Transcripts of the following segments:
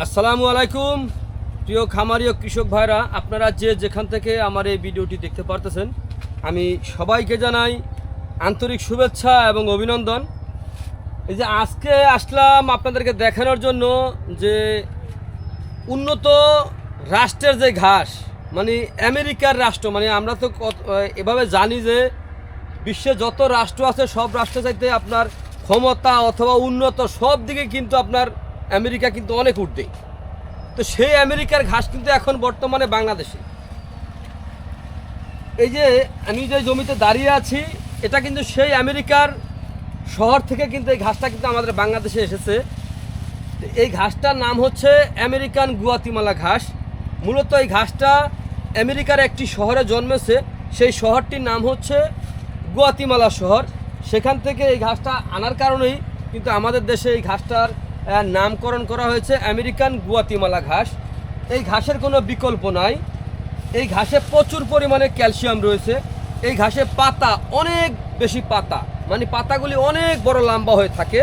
আসসালামু আলাইকুম। প্রিয় খামারি ও কৃষক ভাইরা, আপনারা যে যেখান থেকে আমার এই ভিডিওটি দেখতে পারতেছেন, আমি সবাইকে জানাই আন্তরিক শুভেচ্ছা এবং অভিনন্দন। এই যে আজকে আসলাম আপনাদেরকে দেখানোর জন্য যে উন্নত রাষ্ট্রের যে ঘাস মানে আমেরিকার রাষ্ট্র মানে আমরা তো এভাবে জানি যে বিশ্বে যত রাষ্ট্র আছে, সব রাষ্ট্র চাইতে আপনার ক্ষমতা অথবা উন্নত সব দিকে কিন্তু আপনার আমেরিকা কিন্তু অনেক উঠবে তো সেই আমেরিকার ঘাস কিন্তু এখন বর্তমানে বাংলাদেশে। এই যে আমি যে জমিতে দাঁড়িয়ে আছি, এটা কিন্তু সেই আমেরিকার শহর থেকে কিন্তু এই ঘাসটা কিন্তু আমাদের বাংলাদেশে এসেছে। এই ঘাসটার নাম হচ্ছে আমেরিকান গুয়াতিমালা ঘাস। মূলত এই ঘাসটা আমেরিকার একটি শহরে জন্মেছে। সেই শহরটির নাম হচ্ছে গুয়াতিমালা শহর। সেখান থেকে এই ঘাসটা আনার কারণেই কিন্তু আমাদের দেশে এই ঘাসটার নামকরণ করা হয়েছে আমেরিকান গুয়াতিমালা ঘাস। এই ঘাসের কোনো বিকল্প নাই। এই ঘাসে প্রচুর পরিমাণে ক্যালসিয়াম রয়েছে। এই ঘাসে পাতা, অনেক বেশি পাতা। মানে পাতাগুলি অনেক বড় লম্বা হয়ে থাকে।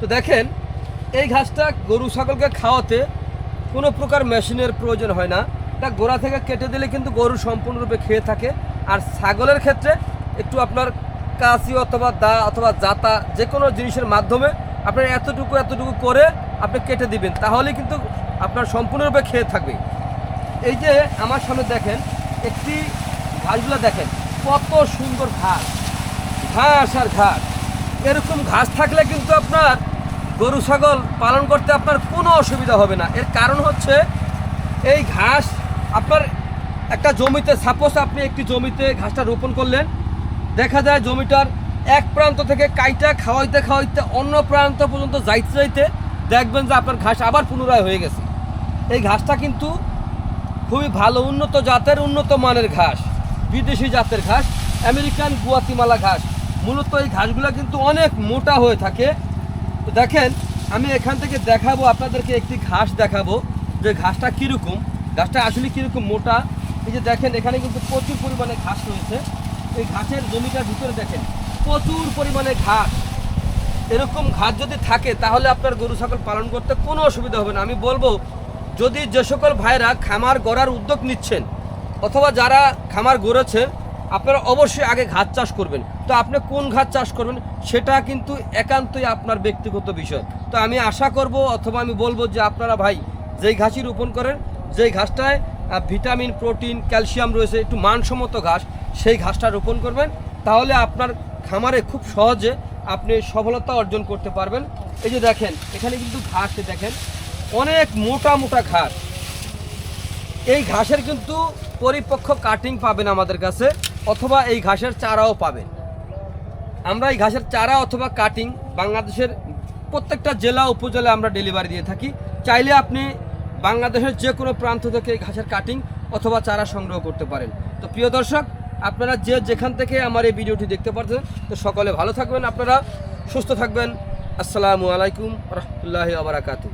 তো দেখেন, এই ঘাসটা গরু ছাগলকে খাওয়াতে কোনো প্রকার মেশিনের প্রয়োজন হয় না। এটা গোড়া থেকে কেটে দিলে কিন্তু গরু সম্পূর্ণরূপে খেয়ে থাকে। আর ছাগলের ক্ষেত্রে একটু আপনার কাশি অথবা দা অথবা জাতা যে কোনো জিনিসের মাধ্যমে আপনার এতটুকু এতটুকু করে আপনি কেটে দিবেন, তাহলে কিন্তু আপনার সম্পূর্ণরূপে খেয়ে থাকবে। এই যে আমার সামনে দেখেন, একটি ঘাসগুলো দেখেন, কত সুন্দর ঘাস ঘাস আর ঘাস। এরকম ঘাস থাকলে কিন্তু আপনার গরু, ছাগল পালন করতে আপনার কোনো অসুবিধা হবে না। এর কারণ হচ্ছে, এই ঘাস আপনার একটা জমিতে সাপোজ আপনি একটি জমিতে ঘাসটা রোপণ করলেন, দেখা যায় জমিটার এক প্রান্ত থেকে কাইটা খাওয়াইতে খাওয়াইতে অন্য প্রান্ত পর্যন্ত যাইতে যাইতে দেখবেন যে আপনার ঘাস আবার পুনরায় হয়ে গেছে। এই ঘাসটা কিন্তু খুবই ভালো, উন্নত জাতের, উন্নত মানের ঘাস, বিদেশি জাতের ঘাস, আমেরিকান গুয়াতিমালা ঘাস। মূলত এই ঘাসগুলো কিন্তু অনেক মোটা হয়ে থাকে। তো দেখেন, আমি এখান থেকে দেখাবো, আপনাদেরকে একটি ঘাস দেখাবো যে ঘাসটা কীরকম, ঘাসটা আসলে কীরকম মোটা। এই যে দেখেন, এখানে কিন্তু প্রচুর পরিমাণে ঘাস রয়েছে। এই ঘাসের জমিটার ভিতরে দেখেন প্রচুর পরিমাণে ঘাস এরকম ঘাস যদি থাকে, তাহলে আপনার গরু ছাগল পালন করতে কোনো অসুবিধা হবে না। আমি বলব, যদি যে সকল ভাইরা খামার গড়ার উদ্যোগ নিচ্ছেন, অথবা যারা খামার গড়েছেন আপনারা অবশ্যই আগে ঘাস চাষ করবেন। তো আপনি কোন ঘাস চাষ করবেন, সেটা কিন্তু একান্তই আপনার ব্যক্তিগত বিষয়। তো আমি আশা করব, অথবা আমি বলব যে আপনারা ভাই, যেই ঘাসই রোপণ করেন, যেই ঘাসটায় ভিটামিন, প্রোটিন, ক্যালসিয়াম রয়েছে, একটু মানসম্মত ঘাস, সেই ঘাসটা রোপণ করবেন। তাহলে আপনার খামারে খুব সহজে আপনি সফলতা অর্জন করতে পারবেন। এই যে দেখেন, এখানে কিন্তু ঘাস দেখেন, অনেক মোটা মোটা ঘাস। এই ঘাসের কিন্তু পরিপক্ক কাটিং পাবেন আমাদের কাছে, অথবা এই ঘাসের চারাও পাবেন। আমরা এই ঘাসের চারা অথবা কাটিং বাংলাদেশের প্রত্যেকটা জেলা উপজেলায় আমরা ডেলিভারি দিয়ে থাকি। চাইলে আপনি বাংলাদেশের যে কোনো প্রান্ত থেকে এই ঘাসের কাটিং অথবা চারা সংগ্রহ করতে পারেন। তো প্রিয় দর্শক আপনারা যে যেখান থেকে আমার এই ভিডিওটি দেখতে পারছেন, তো সকলে ভালো থাকবেন, আপনারা সুস্থ থাকবেন। আসসালামু আলাইকুম রহমতুল্লাহ আবরাকাতু